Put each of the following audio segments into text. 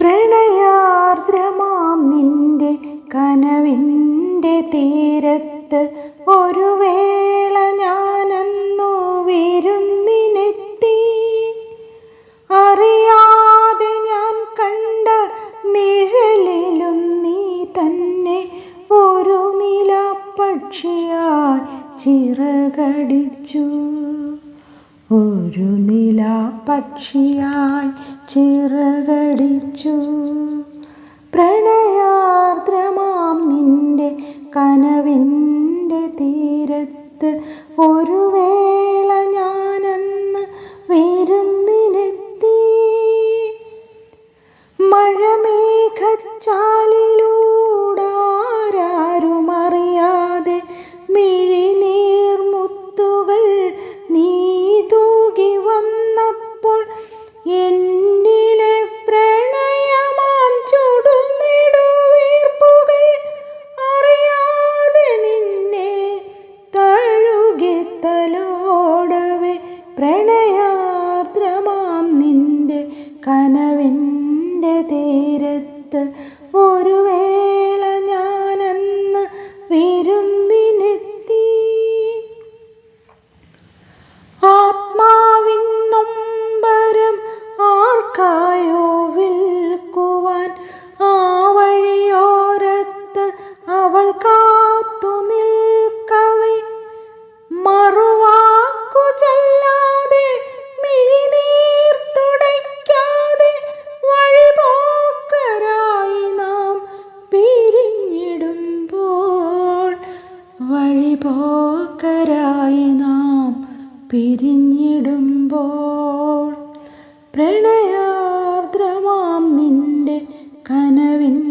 പ്രണയാർദ്രമാം നിന്റെ കനവിന്റെ തീരത്ത്. ഒരു വേള ഞാനന്നു വിരുന്നിനെത്തി. അറിയാതെ ഞാൻ കണ്ട നിഴലിലും നീ തന്നെ ഒരു നിലപക്ഷിയായി ചിറകടിച്ചു. ഒരു നില പക്ഷിയായി ചിറകടിച്ചു. പ്രണയാർദ്രമാം നിന്റെ കനവിന്റെ തീരത്ത് ഒരു പ്രണയാർദ്രമാം നിന്റെ കനവിന്റെ തീരത്ത് ഒരു വേള വഴിപോക്കരായി നാം പിരിഞ്ഞിടുമ്പോൾ പ്രണയാർദ്രമാം നിന്റെ കനവിന്റെ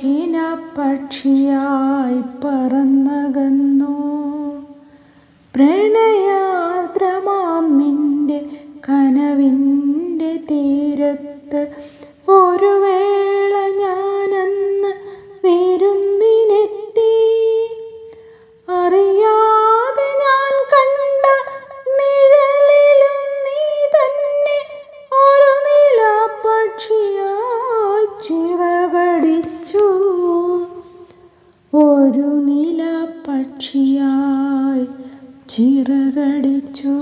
ഒരു പക്ഷിയായി പറന്നകന്നു. പ്രണയാർദ്രമാം നിന്റെ കനവിന്റെ തീരത്ത് നിലപക്ഷിയായി ചിറകടിച്ചു.